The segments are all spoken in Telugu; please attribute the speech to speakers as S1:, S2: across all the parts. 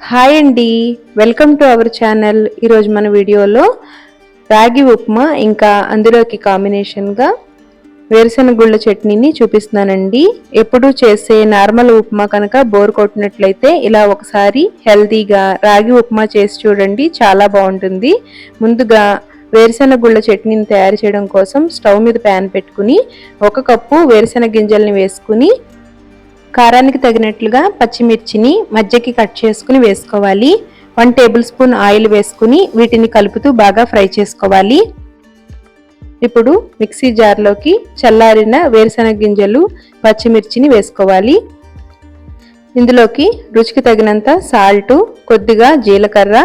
S1: హాయ్ అండి. Welcome to our channel. ఈరోజు మన వీడియోలో రాగి ఉప్మా ఇంకా అందులోకి కాంబినేషన్గా వేరుశెనగగుళ్ళ చట్నీని చూపిస్తున్నానండి. ఎప్పుడు చేసే నార్మల్ ఉప్మా కనుక బోర్ కొట్టినట్లయితే ఇలా ఒకసారి హెల్తీగా రాగి ఉప్మా చేసి చూడండి చాలా బాగుంటుంది. ముందుగా వేరుశెనగుళ్ళ చట్నీని తయారు చేయడం కోసం స్టవ్ మీద ప్యాన్ పెట్టుకుని ఒక కప్పు వేరుశెనగ గింజల్ని వేసుకుని కారానికి తగినట్లుగా పచ్చిమిర్చిని మధ్యకి కట్ చేసుకుని వేసుకోవాలి. వన్ టేబుల్ స్పూన్ ఆయిల్ వేసుకుని వీటిని కలుపుతూ బాగా ఫ్రై చేసుకోవాలి. ఇప్పుడు మిక్సీ జార్లోకి చల్లారిన వేరుశనగ గింజలు పచ్చిమిర్చిని వేసుకోవాలి. ఇందులోకి రుచికి తగినంత సాల్ట్ కొద్దిగా జీలకర్ర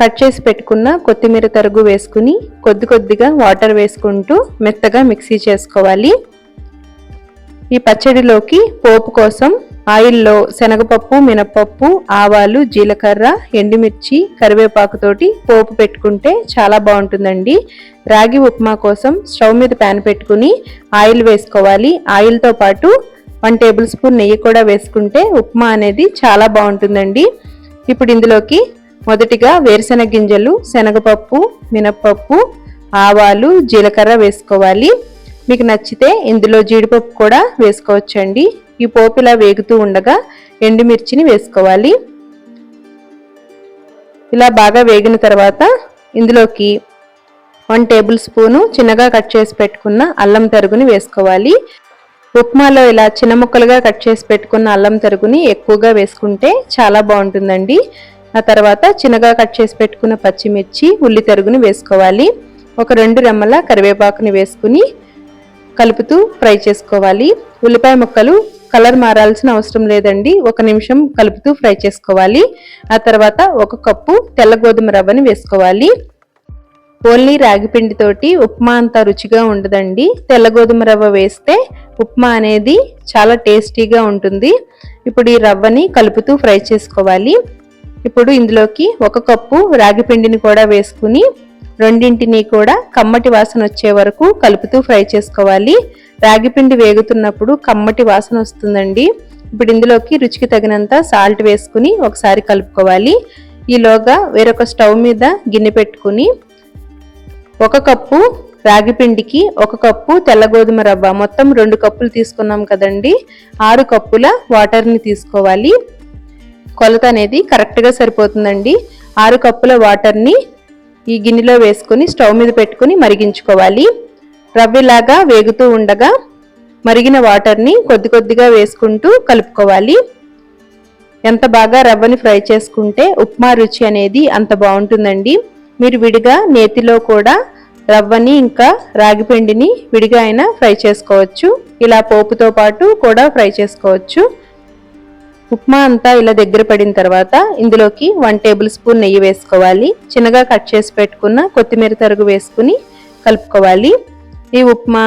S1: కట్ చేసి పెట్టుకున్న కొత్తిమీర తరుగు వేసుకుని కొద్ది కొద్దిగా వాటర్ వేసుకుంటూ మెత్తగా మిక్సీ చేసుకోవాలి. ఈ పచ్చడిలోకి పోపు కోసం ఆయిల్లో శనగపప్పు మినపప్పు ఆవాలు జీలకర్ర ఎండుమిర్చి కరివేపాకుతోటి పోపు పెట్టుకుంటే చాలా బాగుంటుందండి. రాగి ఉప్మా కోసం స్టవ్ మీద ప్యాన్ పెట్టుకుని ఆయిల్ వేసుకోవాలి. ఆయిల్తో పాటు వన్ టేబుల్ స్పూన్ నెయ్యి కూడా వేసుకుంటే ఉప్మా అనేది చాలా బాగుంటుందండి. ఇప్పుడు ఇందులోకి మొదటిగా వేరుశెనగ గింజలు శనగపప్పు మినప్పప్పు ఆవాలు జీలకర్ర వేసుకోవాలి. మీకు నచ్చితే ఇందులో జీడిపప్పు కూడా వేసుకోవచ్చండి. ఈ పోపు ఇలా వేగుతూ ఉండగా ఎండుమిర్చిని వేసుకోవాలి. ఇలా బాగా వేగిన తర్వాత ఇందులోకి వన్ టేబుల్ స్పూను చిన్నగా కట్ చేసి పెట్టుకున్న అల్లం తరుగుని వేసుకోవాలి. ఉప్మాలో ఇలా చిన్న ముక్కలుగా కట్ చేసి పెట్టుకున్న అల్లం తరుగుని ఎక్కువగా వేసుకుంటే చాలా బాగుంటుందండి. ఆ తర్వాత చిన్నగా కట్ చేసి పెట్టుకున్న పచ్చిమిర్చి ఉల్లి తరుగుని వేసుకోవాలి. ఒక రెండు రెమ్మల కరివేపాకుని వేసుకుని కలుపుతూ ఫ్రై చేసుకోవాలి. ఉల్లిపాయ ముక్కలు కలర్ మారాల్సిన అవసరం లేదండి. ఒక నిమిషం కలుపుతూ ఫ్రై చేసుకోవాలి. ఆ తర్వాత ఒక కప్పు తెల్ల గోధుమ రవ్వని వేసుకోవాలి. ఓన్లీ రాగిపిండితోటి ఉప్మా అంత రుచిగా ఉండదండి. తెల్ల గోధుమ రవ్వ వేస్తే ఉప్మా అనేది చాలా టేస్టీగా ఉంటుంది. ఇప్పుడు ఈ రవ్వని కలుపుతూ ఫ్రై చేసుకోవాలి. ఇప్పుడు ఇందులోకి ఒక కప్పు రాగి పిండిని కూడా వేసుకుని రెండింటిని కూడా కమ్మటి వాసన వచ్చే వరకు కలుపుతూ ఫ్రై చేసుకోవాలి. రాగిపిండి వేగుతున్నప్పుడు కమ్మటి వాసన వస్తుందండి. ఇప్పుడు ఇందులోకి రుచికి తగినంత సాల్ట్ వేసుకుని ఒకసారి కలుపుకోవాలి. ఈలోగా వేరొక స్టవ్ మీద గిన్నె పెట్టుకుని ఒక కప్పు రాగిపిండికి ఒక కప్పు తెల్ల గోధుమ రవ్వ మొత్తం రెండు కప్పులు తీసుకున్నాం కదండి. ఆరు కప్పుల వాటర్ని తీసుకోవాలి. కొలత అనేది కరెక్ట్గా సరిపోతుందండి. ఆరు కప్పుల వాటర్ని ఈ గిన్నెలో వేసుకుని స్టవ్ మీద పెట్టుకుని మరిగించుకోవాలి. రవ్వలాగా వేగుతూ ఉండగా మరిగిన వాటర్ని కొద్ది కొద్దిగా వేసుకుంటూ కలుపుకోవాలి. ఎంత బాగా రవ్వని ఫ్రై చేసుకుంటే ఉప్మా రుచి అనేది అంత బాగుంటుందండి. మీరు విడిగా నేతిలో కూడా రవ్వని ఇంకా రాగిపిండిని విడిగా అయినా ఫ్రై చేసుకోవచ్చు. ఇలా పోపుతో పాటు కూడా ఫ్రై చేసుకోవచ్చు. ఉప్మా అంతా ఇలా దగ్గర పడిన తర్వాత ఇందులోకి వన్ టేబుల్ స్పూన్ నెయ్యి వేసుకోవాలి. చిన్నగా కట్ చేసి పెట్టుకున్న కొత్తిమీర తరుగు వేసుకుని కలుపుకోవాలి. ఈ ఉప్మా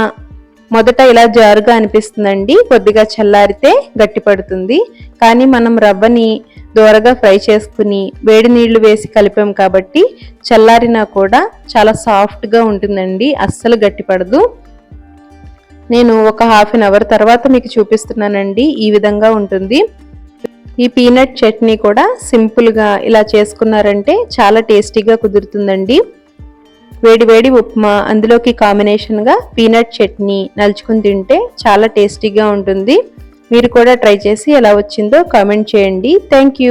S1: మొదట ఇలా జారుగా అనిపిస్తుందండి. కొద్దిగా చల్లారితే గట్టిపడుతుంది కానీ మనం రవ్వని దూరగా ఫ్రై చేసుకుని వేడి నీళ్ళు వేసి కలిపాం కాబట్టి చల్లారినా కూడా చాలా సాఫ్ట్గా ఉంటుందండి. అస్సలు గట్టిపడదు నేను ఒక హాఫ్ అన్ అవర్ తర్వాత మీకు చూపిస్తున్నానండి. ఈ విధంగా ఉంటుంది. ఈ పీనట్ చట్నీ కూడా సింపుల్గా ఇలా చేసుకున్నారంటే చాలా టేస్టీగా కుదురుతుందండి. వేడి వేడి ఉప్మా అందులోకి కాంబినేషన్గా పీనట్ చట్నీ నలుచుకుని తింటే చాలా టేస్టీగా ఉంటుంది. మీరు కూడా ట్రై చేసి ఎలా వచ్చిందో కామెంట్ చేయండి. Thank you